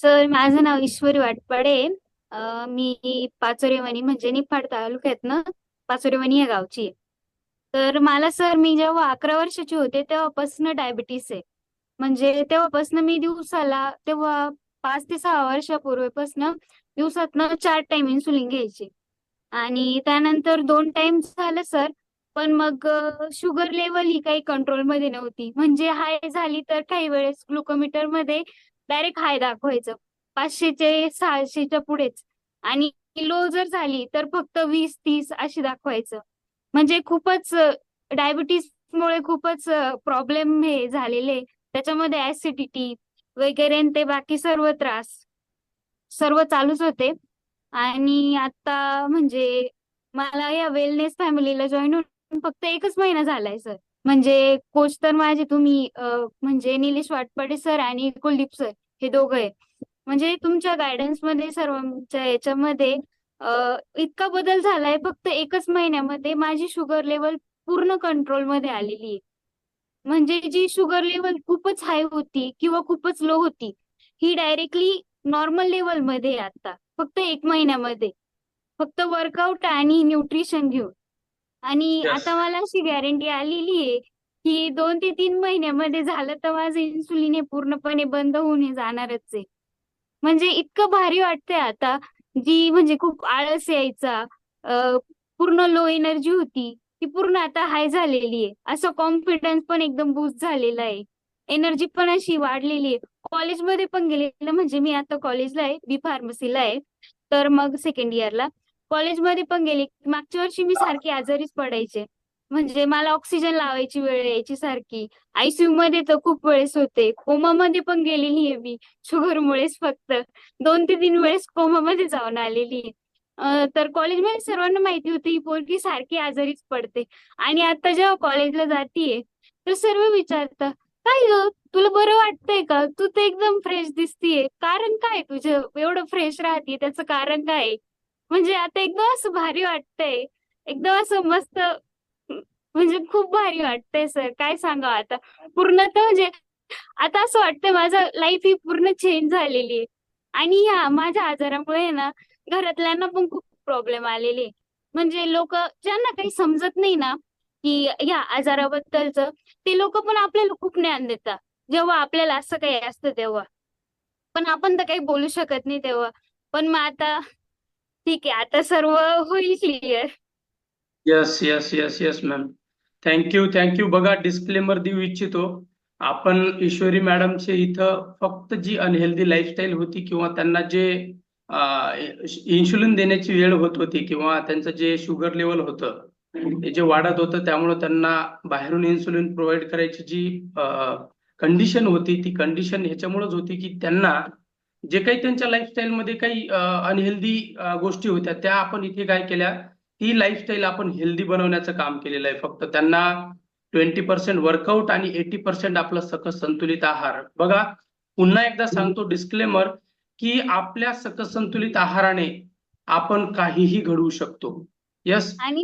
Sir माझं नाव ईश्वरी वाटपाडे. अं, मी पाचोरेवणी म्हणजे निफाड तालुक्यातनं पाचोरेवणी या गावची. आहे तर मला सर मी जेव्हा अकरा वर्षाची होते तेव्हापासून डायबिटीस आहे. म्हणजे तेव्हापासून मी दिवसाला तेव्हा पाच ते सहा वर्षापूर्वीपासून दिवसातनं चार टाइम इन्सुलिन घ्यायचे. आणि त्यानंतर दोन टाइम झालं सर पण मग शुगर लेवल ही काही कंट्रोलमध्ये नव्हती. म्हणजे हाय झाली तर काही वेळेस ग्लुकोमीटरमध्ये डायरेक्ट हाय दाखवायचं. पाचशेचे सहाशेच्या पुढेच. आणि लो जर झाली तर फक्त वीस तीस अशी दाखवायचं. म्हणजे खूपच डायबिटीस मुळे खूपच प्रॉब्लेम हे झालेले त्याच्यामध्ये ऍसिडिटी वगैरे ते बाकी सर्व त्रास सर्व चालूच होते. आणि आता म्हणजे मला या वेलनेस फॅमिलीला जॉईन होऊन फक्त एकच महिना झालाय सर. म्हणजे कोच तर माझे तुम्ही म्हणजे निलेश वाटपाडे सर आणि कुलदीप सर हे दोघं आहेत. म्हणजे तुमच्या गायडन्समध्ये सर्वांच्या याच्यामध्ये इतका बदल झालाय फक्त एकच महिन्यामध्ये माझी शुगर लेवल पूर्ण कंट्रोलमध्ये आलेली आहे. म्हणजे जी शुगर लेवल खूपच हाय होती किंवा खूपच लो होती ही डायरेक्टली नॉर्मल लेवलमध्ये आता. फक्त एक महिन्यामध्ये. फक्त वर्कआउट आणि न्यूट्रिशन घेऊन. आणि Yes. आता मला अशी गॅरंटी आलेली आहे की दोन ते तीन महिन्यामध्ये झालं तर माझं इन्सुलिन हे पूर्णपणे बंद होऊन हे जाणारच आहे. म्हणजे इतकं भारी वाटतंय आता जी म्हणजे खूप आळस यायचा अं, पूर्ण लो एनर्जी होती ती पूर्ण आता हाय झालेली आहे. असं कॉन्फिडन्स पण एकदम बूस्ट झालेला आहे. एनर्जी पण अशी वाढलेली आहे. कॉलेजमध्ये पण गेलेलं म्हणजे मी आता कॉलेजला आहे बी फार्मसीला आहे. तर मग सेकंड इयरला कॉलेजमध्ये पण गेले. मागच्या वर्षी मी सारखी आजारीच पडायचे. म्हणजे मला ऑक्सिजन लावायची वेळ यायची सारखी. आयसीयू मध्ये तर खूप वेळेस होते. कोमामध्ये पण गेलेली आहे मी. शुगरमुळेच फक्त. दोन ते तीन वेळेस कोमामध्ये जाऊन आलेली आहे. तर कॉलेजमध्ये सर्वांना माहिती होती ही पोरगी सारखी आजारीच पडते. आणि आता जेव्हा कॉलेजला जातीये तर सर्व विचारतात काय ग? तुला बरं वाटतंय का? तू तर एकदम फ्रेश दिसतीये. कारण काय? तुझं एवढं फ्रेश राहते त्याचं कारण काय? आहे? म्हणजे आता एकदम असं भारी वाटतंय. एकदम असं मस्त म्हणजे खूप भारी वाटतंय सर. काय सांगावं आता? पूर्ण तर म्हणजे आता असं वाटतंय माझं लाईफ ही पूर्ण चेंज झालेली आहे. आणि ह्या माझ्या आजारामुळे ना घरातल्यांना पण खूप प्रॉब्लेम आलेले म्हणजे लोक ज्यांना काही समजत नाही ना की या आजाराबद्दलच ते लोक पण आपल्याला खूप ज्ञान देतात. जेव्हा आपल्याला असं काही असतं तेव्हा. पण आपण तर काही बोलू शकत नाही तेव्हा. पण मग आता ठीक आहे आता सर्व होईल clear yes yes yes yes ma'am thank you thank you बघा डिस्क्लेमर देऊ इच्छितो. आपण ईश्वरी मॅडमचे इथं फक्त जी अनहेल्दी लाईफस्टाईल होती किंवा त्यांना जे इन्शुलिन देण्याची वेळ होत होती किंवा त्यांचं जे शुगर लेवल होतं ते जे वाढत होतं त्यामुळे त्यांना बाहेरून इन्सुलिन प्रोव्हाइड करायची जी कंडिशन होती ती कंडिशन ह्याच्यामुळेच होती की त्यांना जे काही त्यांच्या लाईफस्टाईल मध्ये काही अनहेल्दी गोष्टी होत्या त्या आपण इथे काय केल्या ती लाईफस्टाईल आपण हेल्दी बनवण्याचं काम केलेलं आहे. फक्त त्यांना ट्वेंटी पर्सेंट वर्कआउट आणि एटी पर्सेंट आपलं सकस संतुलित आहार. बघा पुन्हा एकदा सांगतो डिस्क्लेमर की आपल्या सकस संतुलित आहाराने आपण काहीही घडवू शकतो. यस आणि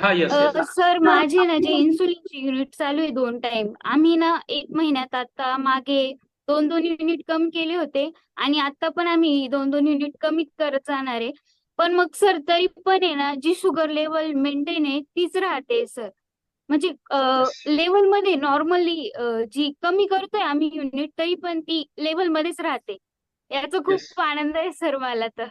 हा यस यस सर माझे ना जे इन्सुलिनची युनिट चालू आहे दोन टाइम आम्ही ना एक महिन्यात आता मागे दोन दोन युनिट कमी केले होते आणि आता पण आम्ही दोन दोन युनिट कमी करत जाणार आहे. पण मग सर तरी पण आहे ना जी शुगर लेवल मेंटेन आहे तीच राहते सर. म्हणजे लेवलमध्ये नॉर्मली जी कमी करतोय आम्ही युनिट तरी पण ती लेवल मध्येच राहते. याचा. खूप आनंद आहे सर मला तर.